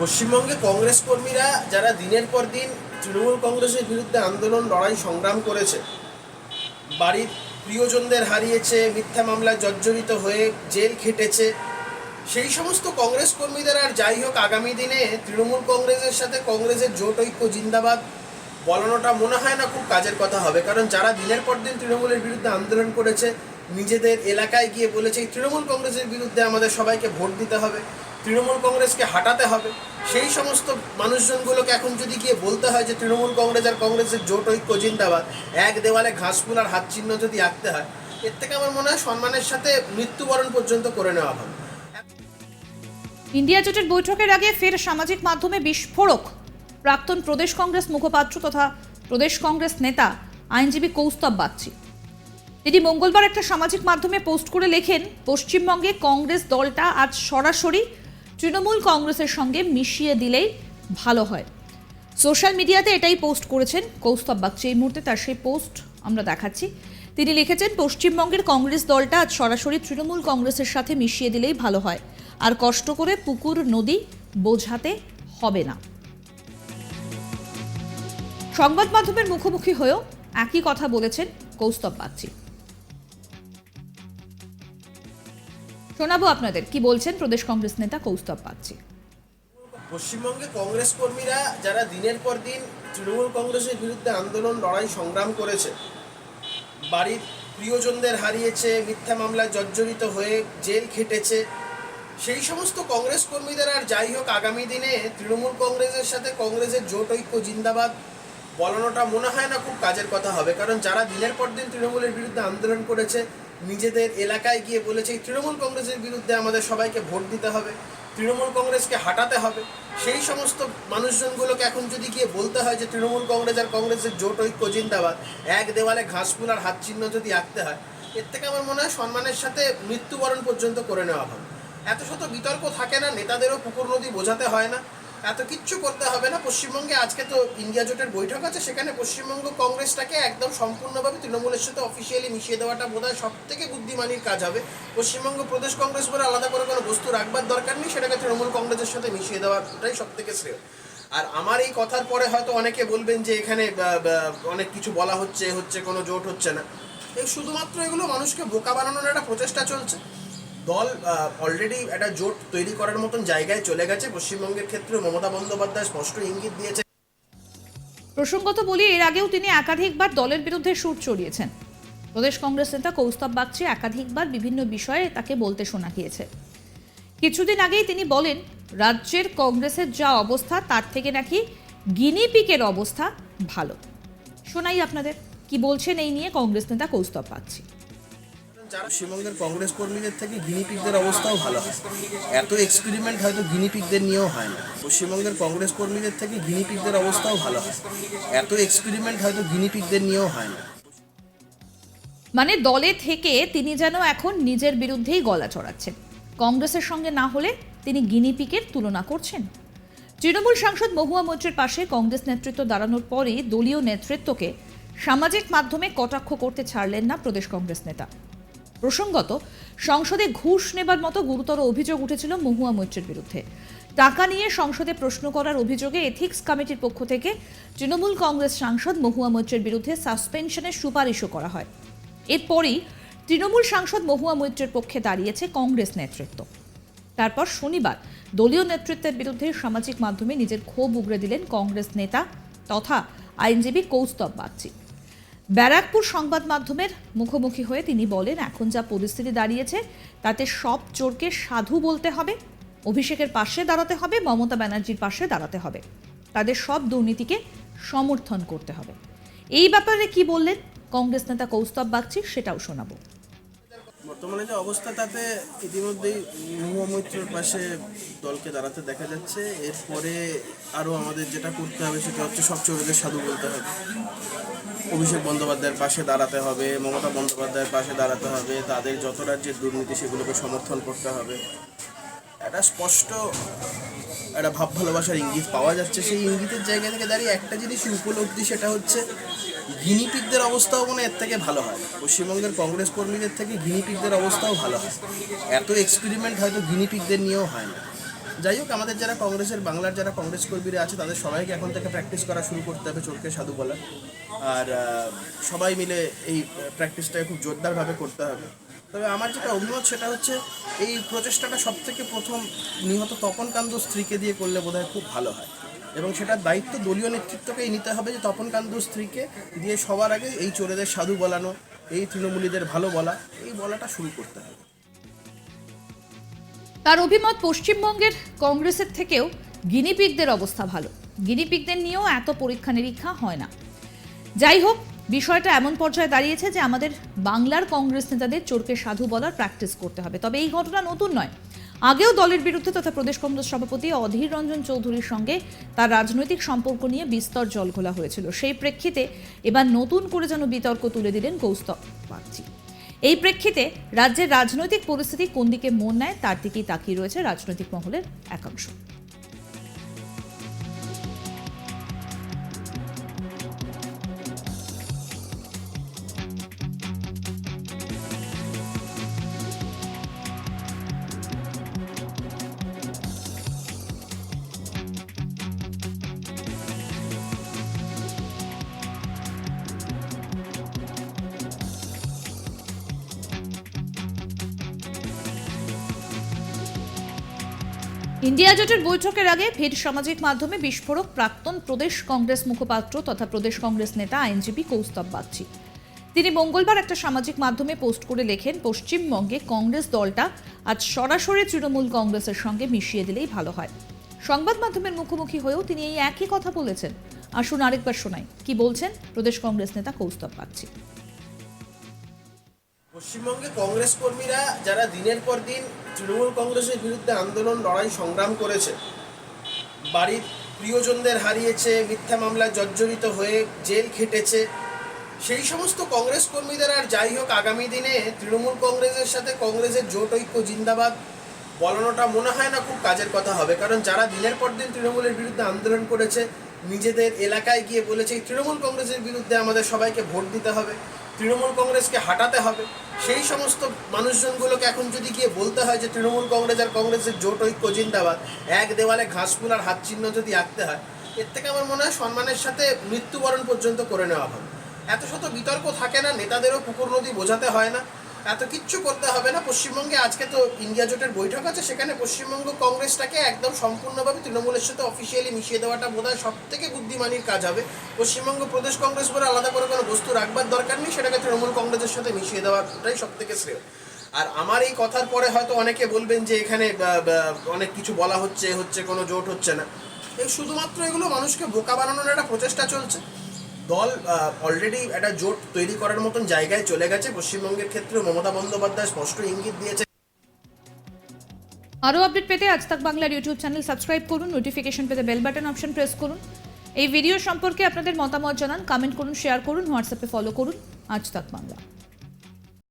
পশ্চিমবঙ্গে কংগ্রেস কর্মীরা যারা দিনের পর দিন তৃণমূল কংগ্রেসের বিরুদ্ধে আন্দোলন, লড়াই, সংগ্রাম করেছে, বাড়ির প্রিয়জনদের হারিয়েছে, মিথ্যা মামলায় জর্জরিত হয়ে জেল খেটেছে, সেই সমস্ত কংগ্রেস কর্মীদের আর যাই হোক আগামী দিনে তৃণমূল কংগ্রেসের সাথে কংগ্রেসের জোট ঐক্য জিন্দাবাদ বলানোটা মনে হয় না খুব কাজের কথা হবে, কারণ যারা দিনের পর দিন তৃণমূলের বিরুদ্ধে আন্দোলন করেছে, নিজেদের এলাকায় গিয়ে বলেছে তৃণমূল কংগ্রেসের বিরুদ্ধে আমাদের সবাইকে ভোট দিতে হবে, তৃণমূল কংগ্রেসকে হাঁটাতে হবে। সেই সমস্ত মানুষজনগুলোকে এখন যদি গিয়ে বলতে হয় যে তৃণমূল কংগ্রেস আর কংগ্রেসের জোট ঐক্য জিন্দাবাদ, এক দেওয়ালে ঘাসফুল আর হাত চিহ্ন যদি আঁকতে হয়, এর থেকে আমার মনে হয় সম্মানের সাথে মৃত্যুবরণ পর্যন্ত করে নেওয়া ভালো। ইন্ডিয়া জোটের বৈঠকের আগে ফের সামাজিক মাধ্যমে বিস্ফোরক। প্রাক্তন প্রদেশ কংগ্রেস মুখপাত্র তথা প্রদেশ কংগ্রেস নেতা, আইনজীবী কৌস্তব বাগচি। তিনি মঙ্গলবার একটা সামাজিক মাধ্যমে পোস্ট করে লেখেন, পশ্চিমবঙ্গে কংগ্রেস দলটা আজ সরাসরি তৃণমূল কংগ্রেসের সঙ্গে মিশিয়ে দিলেই ভালো হয়। সোশ্যাল মিডিয়াতে এটাই পোস্ট করেছেন কৌস্তব বাগচি। এই মুহূর্তে তার সেই পোস্ট আমরা দেখাচ্ছি। তিনি লিখেছেন, পশ্চিমবঙ্গের কংগ্রেস দলটা আজ সরাসরি তৃণমূল কংগ্রেসের সাথে মিশিয়ে দিলেই ভালো হয়। আর কষ্ট করে পুকুর, নদী বোঝাতে হবে না। সংবাদ মাধ্যমের মুখোমুখি হয়েও একই কথা বলেছেন কৌস্তব বাগচি। শোনাবো আপনাদের। কি বলছেন প্রদেশ কংগ্রেস নেতা কৌস্তব পাচ্ছি পশ্চিমবঙ্গে কংগ্রেস কর্মীরা যারা দিনের পর দিন তৃণমূল কংগ্রেসের বিরুদ্ধে আন্দোলন, লড়াই, সংগ্রাম করেছে, বাড়ির প্রিয়জনদের হারিয়েছে, মিথ্যা মামলায় জর্জরিত হয়ে জেল খেটেছে, সেই সমস্ত কংগ্রেস কর্মীদের আর যাই হোক, আগামী দিনে তৃণমূল কংগ্রেসের সাথে কংগ্রেসের জোট ঐক্য জিন্দাবাদ বলানোটা মনে হয় না খুব কাজের কথা হবে। কারণ যারা দিনের পর দিন তৃণমূলের বিরুদ্ধে আন্দোলন করেছে নিজেদের এলাকায় গিয়ে বলেছে, এই তৃণমূল কংগ্রেসের বিরুদ্ধে আমাদের সবাইকে ভোট দিতে হবে, তৃণমূল কংগ্রেসকে হাঁটাতে হবে। সেই সমস্ত মানুষজনগুলোকে এখন যদি গিয়ে বলতে হয় যে তৃণমূল কংগ্রেস আর কংগ্রেসের জোট ঐক্য জিন্দাবাদ, এক দেওয়ালে ঘাসফুল আর হাত চিহ্ন যদি আঁকতে হয়, এর থেকে আমার মনে হয় সম্মানের সাথে মৃত্যুবরণ পর্যন্ত করে নেওয়া ভালো। এত শত বিতর্ক থাকে না, নেতাদেরও পুকুর নদী বোঝাতে হয় না। এত কিচ্ছু করতে হবে না। পশ্চিমবঙ্গে আজকে তো ইন্ডিয়া জোটের বৈঠক আছে, সেখানে পশ্চিমবঙ্গ কংগ্রেসটাকে একদম সম্পূর্ণভাবে তৃণমূলের সাথে অফিসিয়ালি মিশিয়ে দেওয়াটা বোধ হয় সব থেকে বুদ্ধিমানির কাজ হবে। পশ্চিমবঙ্গ প্রদেশ কংগ্রেস বলে আলাদা করে কোনো বস্তু রাখবার দরকার নেই, সেটাকে তৃণমূল কংগ্রেসের সাথে মিশিয়ে দেওয়াটাই সব থেকে শ্রেয়। আর আমার এই কথার পরে হয়তো অনেকে বলবেন যে এখানে অনেক কিছু বলা হচ্ছে হচ্ছে কোনো জোট হচ্ছে না। এই শুধুমাত্র এগুলো মানুষকে বোকা বানানোর একটা প্রচেষ্টা চলছে। দল অলরেডি একটা জোট তৈরি করার মতন জায়গায় চলে গেছে। পশ্চিমবঙ্গের ক্ষেত্রে মমতা বন্দ্যোপাধ্যায় স্পষ্ট ইঙ্গিত দিয়েছে প্রসঙ্গত বলি, এর আগেও তিনি একাধিকবার দলের বিরুদ্ধে সুর চড়িয়েছেন। প্রদেশ কংগ্রেস নেতা কৌস্তব বাগচি একাধিকবার বিভিন্ন বিষয়ে তাকে বলতে শোনা গিয়েছে। কিছুদিন আগেই তিনি বলেন, রাজ্যের কংগ্রেসের যা অবস্থা, তার থেকে নাকি গিনিপিকের অবস্থা ভালো। শোনাই আপনাদের, কি বলছেন এই নিয়ে কংগ্রেস নেতা কৌস্তব বাগচি। পশ্চিমবঙ্গের কংগ্রেস কর্মীদের থেকে গিনিপিকদের অবস্থাও ভালো হয়। এত এক্সপেরিমেন্ট হয়তো গিনিপিকদের নিয়েও হয় না। পশ্চিমবঙ্গের কংগ্রেস কর্মীদের থেকে গিনিপিকদের অবস্থাও ভালো হয়। এত এক্সপেরিমেন্ট হয়তো গিনিপিকদের নিয়েও হয় না। মানে দলে থেকে তিনি যেন এখন নিজের বিরুদ্ধেই গলা চড়াচ্ছেন। কংগ্রেসের সঙ্গে না হলে তিনি গিনিপিকের তুলনা করছেন। তৃণমূল সাংসদ মহুয়া মৈত্রের পাশে কংগ্রেস নেতৃত্ব দাঁড়ানোর পরে দলীয় নেতৃত্বকে সামাজিক মাধ্যমে কটাক্ষ করতে ছাড়লেন না প্রদেশ কংগ্রেস নেতা। প্রসঙ্গত, সংসদে ঘুষ নেবার মতো গুরুতর অভিযোগ উঠেছিল মহুয়া মৈত্রের বিরুদ্ধে। টাকা নিয়ে সংসদে প্রশ্ন করার অভিযোগে এথিক্স কমিটির পক্ষ থেকে তৃণমূল কংগ্রেস সাংসদ মহুয়া মৈত্রের বিরুদ্ধে সাসপেনশনের সুপারিশও করা হয়। এরপরই তৃণমূল সাংসদ মহুয়া মৈত্রের পক্ষে দাঁড়িয়েছে কংগ্রেস নেতৃত্ব। তারপর শনিবার দলীয় নেতৃত্বের বিরুদ্ধে সামাজিক মাধ্যমে নিজের ক্ষোভ উগরে দিলেন কংগ্রেস নেতা তথা আইনজীবী কৌস্তব বাগচি। ব্যারাকপুর সংবাদ মাধ্যমের মুখোমুখি হয়ে তিনি বলেন, এখন যা পরিস্থিতি দাঁড়িয়েছে, তাতে সব চোরকে সাধু বলতে হবে, অভিষেকের পাশে দাঁড়াতে হবে, মমতা ব্যানার্জির পাশে দাঁড়াতে হবে। তাদের সব দুর্নীতিকে সমর্থন করতে হবে। এই ব্যাপারে কি বললেন? কংগ্রেস নেতা কৌস্তব বাগচি, সেটাও শোনাবো। বর্তমানে যে অবস্থা, তাতে ইতিমধ্যেই মহুয়া পাশে দলকে দাঁড়াতে দেখা যাচ্ছে। এরপরে আরও আমাদের যেটা করতে হবে, সেটা হচ্ছে সব চোরদের সাধু বলতে হবে। অভিষেক বন্দ্যোপাধ্যায়ের পাশে দাঁড়াতে হবে, মমতা বন্দ্যোপাধ্যায়ের পাশে দাঁড়াতে হবে, তাদের যত রাজ্যের দুর্নীতি, সেগুলোকে সমর্থন করতে হবে। একটা স্পষ্ট, একটা ভাব ভালোবাসার ইঙ্গিত পাওয়া যাচ্ছে। সেই ইঙ্গিতের জায়গা থেকে দাঁড়িয়ে একটা জিনিসই উপলব্ধি, সেটা হচ্ছে গিনিপিকদের অবস্থাও মনে এর থেকে ভালো হয়। পশ্চিমবঙ্গের কংগ্রেস কর্মীদের থেকে গিনিপিকদের অবস্থাও ভালো হয়। এত এক্সপেরিমেন্ট হয়তো গিনিপিকদের নিয়েও হয় না। যাই হোক, আমাদের যারা কংগ্রেসের বাংলার যারা কংগ্রেস কর্মীরা আছে, তাদের সবাইকে এখন থেকে প্র্যাকটিস করা শুরু করতে হবে চোরকে সাধু বলা। আর সবাই মিলে এই প্র্যাকটিসটাকে খুব জোরদারভাবে করতে হবে। তবে আমার যেটা অভিমত সেটা হচ্ছে, এই প্রচেষ্টাটা সব থেকে প্রথম নিহত তপন কান্দ স্ত্রীকে দিয়ে করলে বোধহয় খুব ভালো হয়। এবং সেটার দায়িত্ব দলীয় নেতৃত্বকেই নিতে হবে যে তপন কান্দ স্ত্রীকে দিয়ে সবার আগে এই চোরেদের সাধু বলানো, এই তৃণমূলীদের ভালো বলা, এই বলাটা শুরু করতে হবে। তার অভিমত পশ্চিমবঙ্গের কংগ্রেসের থেকেও গিনিপিকদের অবস্থা ভালো। গিনিপিকদের নিয়েও এত পরীক্ষা নিরীক্ষা হয় না। যাই হোক, বিষয়টা এমন পর্যায়ে দাঁড়িয়েছে যে আমাদের বাংলার কংগ্রেস নেতাদের চোরকে সাধু বলার প্র্যাকটিস করতে হবে। তবে এই ঘটনা নতুন নয়। আগেও দলের বিরুদ্ধে তথা প্রদেশ কংগ্রেস সভাপতি অধীর রঞ্জন চৌধুরীর সঙ্গে তার রাজনৈতিক সম্পর্ক নিয়ে বিস্তর জলঘোলা হয়েছিল। সেই প্রেক্ষিতে এবার নতুন করে যেন বিতর্ক তুলে দিলেন কৌস্তব বাগচি এই প্রেক্ষিতে রাজ্যের রাজনৈতিক পরিস্থিতি কোন দিকে মন নেয় তার দিকেই তাকিয়ে রয়েছে রাজনৈতিক মহলের একাংশ। ইন্ডিয়া জোটের বৈঠকের আগে ফের সামাজিক মাধ্যমে বিস্ফোরক প্রাক্তন প্রদেশ কংগ্রেস মুখপাত্র তথা প্রদেশ কংগ্রেস নেতা আইনজীবী কৌস্তব বাগচি। তিনি মঙ্গলবার একটা সামাজিক মাধ্যমে পোস্ট করে লেখেন, পশ্চিমবঙ্গে কংগ্রেস দলটা আজ সরাসরি তৃণমূল কংগ্রেসের সঙ্গে মিশিয়ে দিলেই ভালো হয়। সংবাদ মাধ্যমের মুখোমুখি হয়েও তিনি এই একই কথা বলেছেন। আসুন আরেকবার শোনাই, কি বলছেন প্রদেশ কংগ্রেস নেতা কৌস্তব বাগচি। পশ্চিমবঙ্গে কংগ্রেস কর্মীরা যারা দিনের পর দিন তৃণমূল কংগ্রেসের বিরুদ্ধে আন্দোলন, লড়াই, সংগ্রাম করেছে। বাড়ির প্রিয়জনদের হারিয়েছে, মিথ্যা মামলায় জর্জরিত হয়ে জেল খেটেছে। সেই সমস্ত কংগ্রেস কর্মীদের আর যাই হোক, আগামী দিনে তৃণমূল কংগ্রেসের সাথে কংগ্রেসের জোট ঐক্য জিন্দাবাদ বলানোটা মনে হয় না খুব কাজের কথা হবে। কারণ যারা দিনের পর দিন তৃণমূলের বিরুদ্ধে আন্দোলন করেছে নিজেদের এলাকায় গিয়ে বলেছে তৃণমূল কংগ্রেসের বিরুদ্ধে আমাদের সবাইকে ভোট দিতে হবে, তৃণমূল কংগ্রেসকে হাঁটাতে হবে। সেই সমস্ত মানুষজনগুলোকে এখন যদি গিয়ে বলতে হয় যে তৃণমূল কংগ্রেস আর কংগ্রেসের জোট ঐক্য জিন্দাবাদ, এক দেওয়ালে ঘাসফুল আর হাত চিহ্ন যদি আঁকতে হয়, এর থেকে আমার মনে হয় সম্মানের সাথে মৃত্যুবরণ পর্যন্ত করে নেওয়া ভালো। এত শত বিতর্ক থাকে না, নেতাদেরও পুকুর নদী বোঝাতে হয় না। এত কিচ্ছু করতে হবে না। পশ্চিমবঙ্গে আজকে তো ইন্ডিয়া জোটের বৈঠক আছে, সেখানে পশ্চিমবঙ্গ কংগ্রেসটাকে একদম সম্পূর্ণভাবে তৃণমূলের সাথে অফিসিয়ালি মিশিয়ে দেওয়াটা বোধ হয় সব থেকে বুদ্ধিমানির কাজ হবে। পশ্চিমবঙ্গ প্রদেশ কংগ্রেস বলে আলাদা করে কোনো বস্তু রাখবার দরকার নেই, সেটাকে তৃণমূল কংগ্রেসের সাথে মিশিয়ে দেওয়াটাই সব থেকে শ্রেয়। আর আমার এই কথার পরে হয়তো অনেকে বলবেন যে এখানে অনেক কিছু বলা হচ্ছে হচ্ছে কোনো জোট হচ্ছে না। এই শুধুমাত্র এগুলো মানুষকে বোকা বানানোর একটা প্রচেষ্টা চলছে। দল অলরেডি একটা জোট তৈরি করার মতন জায়গায় চলে গেছে। পশ্চিমবঙ্গের ক্ষেত্রে মমতা বন্দ্যোপাধ্যায় স্পষ্ট ইঙ্গিত দিয়েছে। আরও আপডেট পেতে আজ তাক বাংলার ইউটিউব চ্যানেল সাবস্ক্রাইব করুন নোটিফিকেশন পেতে বেল বাটন অপশন প্রেস করুন। এই ভিডিও সম্পর্কে আপনাদের মতামত জানান কমেন্ট করুন শেয়ার করুন হোয়াটসঅ্যাপে ফলো করুন। আজ তাক বাংলা।